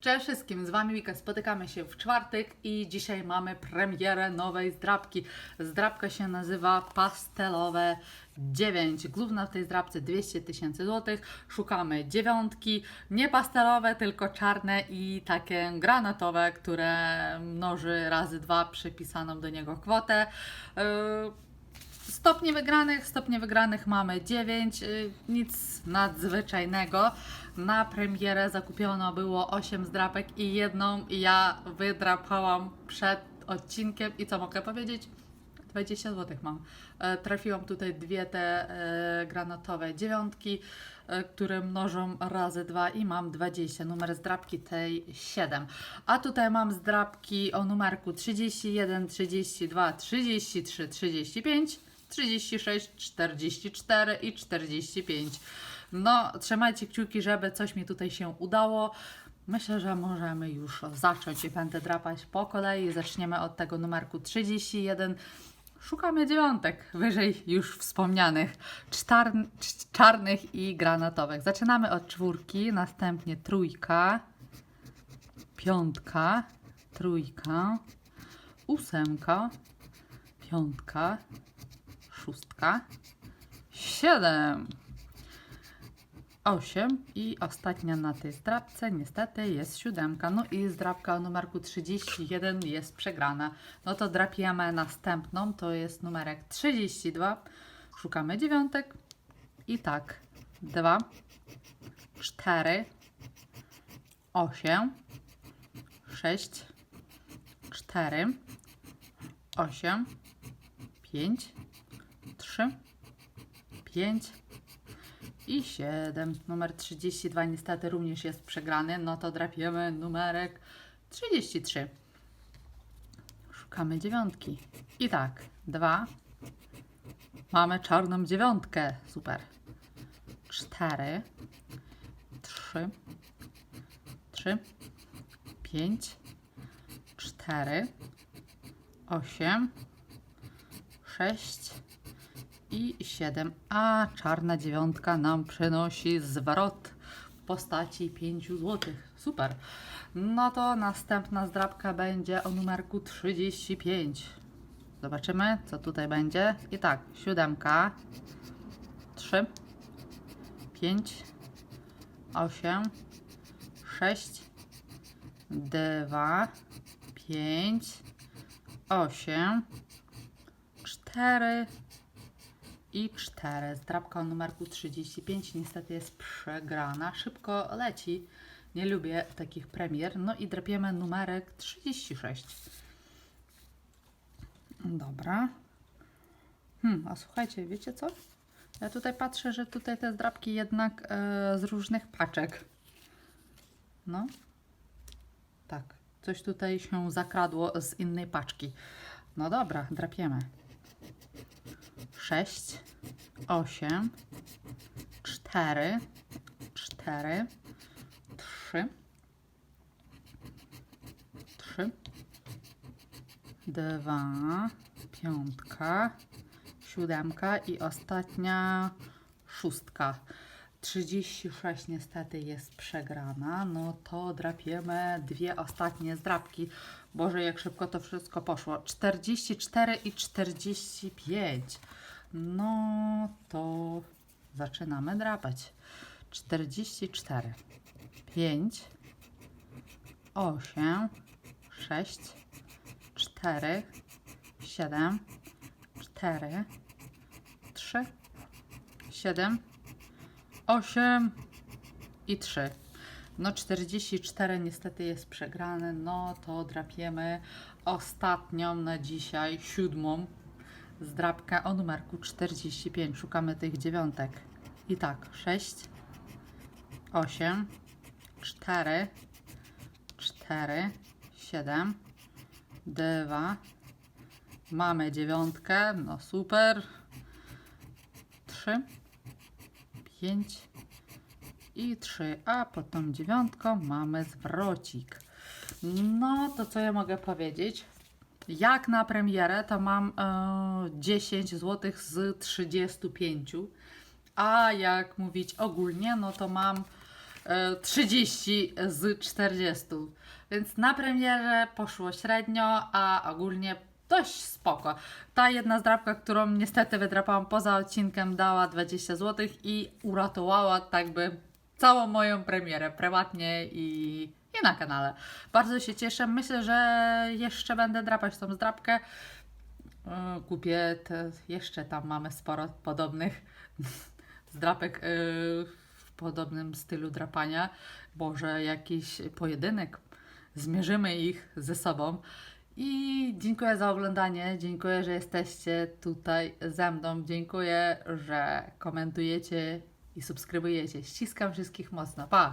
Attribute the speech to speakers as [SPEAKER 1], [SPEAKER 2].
[SPEAKER 1] Cześć wszystkim, z Wami Wika. Spotykamy się w czwartek i dzisiaj mamy premierę nowej zdrabki. Zdrabka się nazywa Pastelowe 9. Główna w tej zdrabce 200 tysięcy złotych. Szukamy dziewiątki, nie pastelowe, tylko czarne i takie granatowe, które mnoży razy dwa przypisaną do niego kwotę. Yy, Stopni wygranych, stopnie wygranych mamy 9, y, nic nadzwyczajnego. Na premierę zakupiono było 8 zdrapek i jedną ja wydrapałam przed odcinkiem i co mogę powiedzieć? 20 zł mam. E, Trafiłam tutaj dwie te e, granatowe dziewiątki, e, które mnożą razy dwa i mam 20. Numer zdrapki tej 7. A tutaj mam zdrapki o numerku 31, 32, 33, 35, 36, 44 i 45. No, trzymajcie kciuki, żeby coś mi tutaj się udało. Myślę, że możemy już zacząć i będę drapać po kolei. Zaczniemy od tego numerku 31. Szukamy dziewiątek, wyżej już wspomnianych, czarnych i granatowych. Zaczynamy od czwórki, następnie trójka, piątka, trójka, ósemka, piątka, szóstka, siedem, osiem. I ostatnia na tej zdrabce niestety jest siódemka. No i zdrabka o numerku 31 jest przegrana. No to drapiamy następną, to jest numerek 32. Szukamy dziewiątek. I tak. 2, 4, 8, 6, 4, 8, 5, trzy, pięć i siedem. Numer 32 niestety również jest przegrany. No to drapiemy numerek 33. Szukamy dziewiątki. I tak, dwa. Mamy czarną dziewiątkę. Super. Cztery, trzy, trzy, pięć, cztery, osiem, sześć i 7, a czarna dziewiątka nam przynosi zwrot w postaci 5 zł. Super. No to następna zdrabka będzie o numerku 35. Zobaczymy, co tutaj będzie. I tak, siódemka, 3, 5, 8, 6, 2, 5, 8, 4 i 4. Zdrabka o numerku 35 niestety jest przegrana. Szybko leci. Nie lubię takich premier. No i drapiemy numerek 36. Dobra. Hmm, a słuchajcie, wiecie co? Ja tutaj patrzę, że tutaj te zdrabki jednak e, z różnych paczek. No. Tak. Coś tutaj się zakradło z innej paczki. No dobra, drapiemy. 6, 8, 4, 4, 3, 3, 2, piątka, siódemka i ostatnia szóstka. 36 niestety jest przegrana, no to drapiemy dwie ostatnie zdrapki. Boże, jak szybko to wszystko poszło. 44 i 45. No to zaczynamy drapać. 44, 5, 8, 6, 4, 7, 4, 3, 7, 8 i 3. No 44 niestety jest przegrane, no to drapiemy ostatnią na dzisiaj, siódmą zdrabkę o numerku 45. Szukamy tych dziewiątek. I tak, 6, 8, 4, 4, 7, 2, mamy dziewiątkę, no super, 3, 5 i 3, a tą dziewiątką mamy zwrocik. No to co ja mogę powiedzieć? Jak na premierę to mam e, 10 zł z 35, a jak mówić ogólnie, no to mam e, 30 z 40. Więc na premierze poszło średnio, a ogólnie dość spoko. Ta jedna zdrabka, którą niestety wydrapałam poza odcinkiem, dała 20 zł i uratowała tak by całą moją premierę prywatnie i, i na kanale. Bardzo się cieszę. Myślę, że jeszcze będę drapać tą zdrabkę. Yy, Kupię te, jeszcze tam mamy sporo podobnych zdrapek yy, w podobnym stylu drapania. Może jakiś pojedynek. Zmierzymy ich ze sobą. I dziękuję za oglądanie. Dziękuję, że jesteście tutaj ze mną. Dziękuję, że komentujecie i subskrybujecie. Ściskam wszystkich mocno. Pa!